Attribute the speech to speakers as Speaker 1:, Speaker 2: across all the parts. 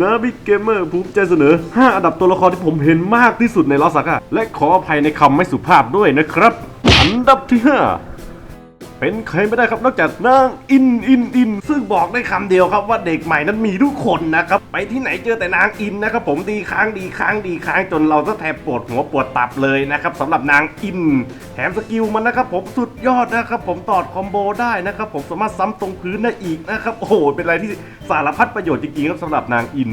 Speaker 1: นะบิ๊กเกมเมอร์ภูมิใจเสนอ 5 อันดับตัวละครที่ผมเห็นมากที่สุดในลอสักะและขออภัยในคำไม่สุภาพด้วยนะครับ อันดับที่ 5 เป็นใครไม่ได้ครับนอกจากนางอินอินอินซึ่งบอกได้คำเดียวครับว่าเด็กใหม่นั้นมีทุกคนนะครับไปที่ไหนเจอแต่นางอินนะครับผมดีค้างดีค้างดีค้างจนเราก็แทบปวดหัวปวดตับเลยนะครับสำหรับนางอิน แถมสกิลมันนะครับผมสุดยอดนะครับผมตอดคอมโบได้นะครับผมสามารถซ้ำตรงพื้นได้อีกนะครับโอ้โหเป็นอะไรที่สารพัดประโยชน์จริงๆครับสำหรับนางอิน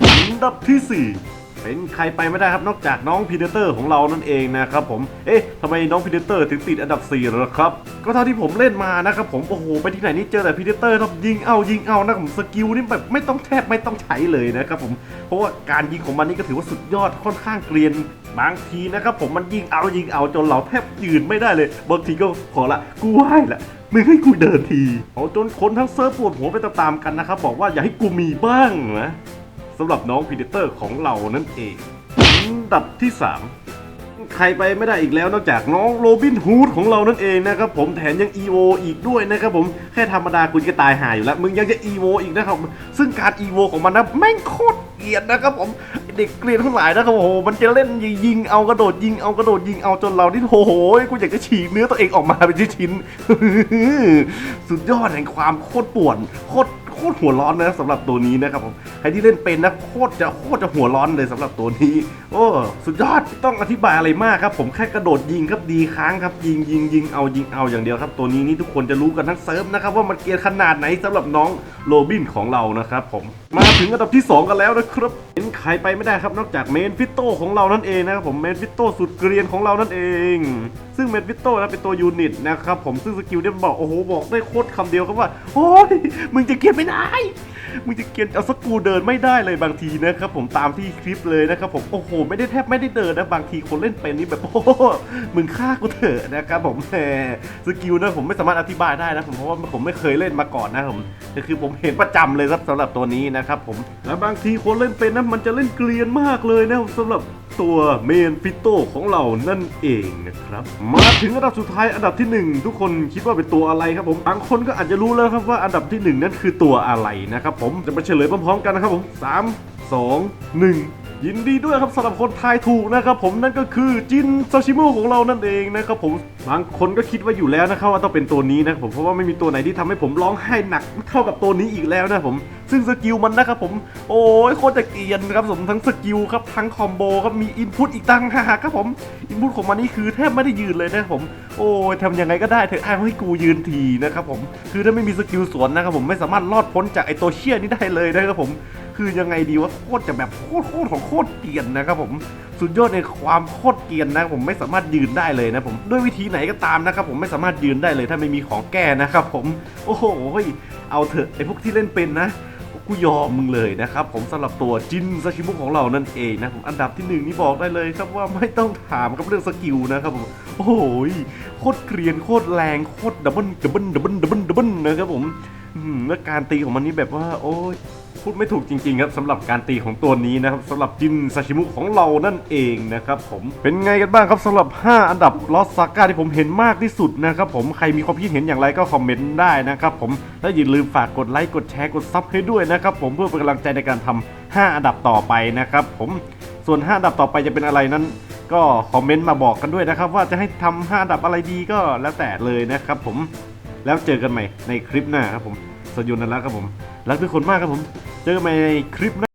Speaker 1: อันดับที่ 4 เป็นใครไปไม่ได้ครับนอกจากน้องพีเดเตอร์ของเรานั่นเองนะครับผม เอ๊ะทำไมน้องพีเดเตอร์ถึงติดอันดับ4หรอครับ ก็เท่าที่ผมเล่นมานะครับผม โอ้โห ไปที่ไหนนี่เจอแต่พีเดเตอร์ครับยิงเอายิงเอานะผมสกิลนี่แบบไม่ต้องแทบไม่ต้องใช้เลยนะครับผม เพราะว่าการยิงของมันนี่ก็ถือว่าสุดยอดค่อนข้างเกรียนบางทีนะครับผมมันยิงเอายิงเอาจนเราแทบยืนไม่ได้เลยบางทีก็ขอละกูไหว้ละมึงให้กูเดินทีเอาจนคนทั้งเซิร์ฟปวดหัวไปตามๆกันนะครับบอกว่าอย่าให้กูมีบ้างนะ สำหรับน้องพีเดเตอร์ของเรานั่นเองอันดับที่ 3 ใครไปไม่ได้อีกแล้วนอกจากน้องโรบินฮูดของเรานั่นเองนะครับผมแถมยัง EVO อีกด้วยนะครับผมแค่ธรรมดาคุณก็ตายหายอยู่แล้ว มึงยังจะ EVO อีกนะครับซึ่งการ EVO ของมันนะแม่งโคตร เกลียดนะครับผมเด็กเกลียดทั้งหลายนะครับโอ้โหมันจะเล่นยิงเอากระโดดยิงเอากระโดดยิงเอาจนเราที่โอ้โหกูอยากจะฉีกเนื้อตัวเองออกมาเป็นชิ้นๆสุดยอดแห่งความโคตรป่วนโคตรโคตรหัวร้อนนะสำหรับตัวนี้นะครับผมใครที่เล่นเป็นนะโคตรจะโคตรจะหัวร้อนเลยสำหรับตัวนี้ โอ้สุดยอดต้องอธิบายอะไรมากครับ ผมแค่กระโดดยิงครับดีค้างครับยิงยิงยิงเอายิงเอาอย่างเดียวครับ ตัวนี้นี่ทุกคนจะรู้กันทั้งเซิร์ฟนะครับว่ามันเกียนขนาดไหนสำหรับน้องโรบินของเรานะครับผมมาถึงอันดับที่ 2 กันแล้วนะครับเห็นขายไปไม่ได้ครับนอกจากเมนฟิโตของเรานั่นเองนะครับผมเมนฟิโตสุดเกรียนของเรานั่นเอง ซึ่งเมนฟิโตนะเป็นตัวยูนิตนะครับผมซึ่งสกิลเนี่ยบอกโอ้โหบอกได้โคตรคำเดียวครับว่าโอ้ยมึงจะเกลียดไม่ได้ มึงจะเกียนเอาสกูเดินไม่ได้เลยบางทีนะครับผมตามที่คลิปเลยนะครับผมโอ้โหไม่ได้แทบไม่ได้เดินนะบางทีคนเล่นเป็นนี่แบบโอ้โหมึงฆ่ากูเถอะนะครับผมแหมสกิลนะผมไม่สามารถอธิบายได้นะผมเพราะว่าผมไม่เคยเล่นมาก่อนนะผมแต่คือผมเห็นประจำเลยครับสำหรับตัวนี้นะครับผมแล้วบางทีคนเล่นเป็นนะมันจะเล่นเกลียนมากเลยนะสำหรับ ตัวเมนฟิโตของเรานั่นเองนะครับ มาถึงอันดับสุดท้ายอันดับที่หนึ่งทุกคนคิดว่าเป็นตัวอะไรครับผมบางคนก็อาจจะรู้แล้วครับว่าอันดับที่หนึ่งนั่นคือตัวอะไรนะครับผมจะมาเฉลยพร้อมๆกันนะครับผมสามสองหนึ่ง ยินดีด้วยครับสำหรับคนทายถูกนะครับผมนั่นก็คือจินซาชิโมของเรานั่นเองนะครับผมบางคนก็คิดว่าอยู่แล้วนะครับว่าต้องเป็นตัวนี้นะครับผมเพราะว่าไม่มีตัวไหนที่ทำให้ผมร้องไห้หนักเท่ากับตัวนี้อีกแล้วนะครับผม ซึ่งสกิลมันนะครับผม โอ้ยโคตรจะเกียนครับผมทั้งสกิลครับทั้งคอมโบครับมีอินพุตอีกตั้งหากครับผมอินพุตของมันนี่คือแทบไม่ได้ยืนเลยนะครับผมโอ้ยทำยังไงก็ได้เถอะอ้างให้กูยืนทีนะครับผมคือถ้าไม่มีสกิลสวนนะครับผมไม่สามารถรอดพ้นจากไอตัวเชี่ยนี้ได้เลยนะครับผม คือยังไงดีว่าโคตรจะแบบโคตรโคตรของโคตรเกรียนนะครับผมสุดยอดในความโคตรเกรียนนะผมไม่สามารถยืนได้เลยนะผมด้วยวิธีไหนก็ตามนะครับผมไม่สามารถยืนได้เลยถ้าไม่มีของแก้นะครับผมโอ้โหเอาเถอะไอ้พวกที่เล่นเป็นนะกูยอมมึงเลยนะครับผมสำหรับตัวจินซาชิมุของเรานั่นเองนะผมอันดับที่หนึ่งนี่บอกได้เลยครับว่าไม่ต้องถามกับเรื่องสกิลนะครับผมโอ้โหโคตรเกรียนโคตรแรงโคตรดับเบิลดับเบิลดับเบิลดับเบิลดับเบิลนะครับผม แล้วการตีของมันนี่แบบว่า โอ้ยพูดไม่ถูกจริงๆครับสำหรับการตีของตัวนี้นะครับสำหรับจินซาชิมุของเรานั่นเองนะครับผมเป็นไงกันบ้างครับสำหรับ 5 อันดับลอสซาก้าที่ผมเห็นมากที่สุดนะครับผมใครมีความคิดเห็นอย่างไรก็คอมเมนต์ได้นะครับผมและอย่าลืมฝากกดไลค์กดแชร์กดซับให้ด้วยนะครับผมเพื่อเป็นกำลังใจในการทำ5อันดับต่อไปนะครับผมส่วน 5 อันดับต่อไปจะเป็นอะไรนั้นก็คอมเมนต์มาบอกกันด้วยนะครับ ว่าจะให้ทำ5อันดับอะไรดีก็แล้วแต่เลยนะครับผม แล้วเจอกันใหม่ในคลิปหน้าครับผมสยุนนั่นรักครับผม รักทุกคนมากครับผม เจอกันใหม่ในคลิปหน้า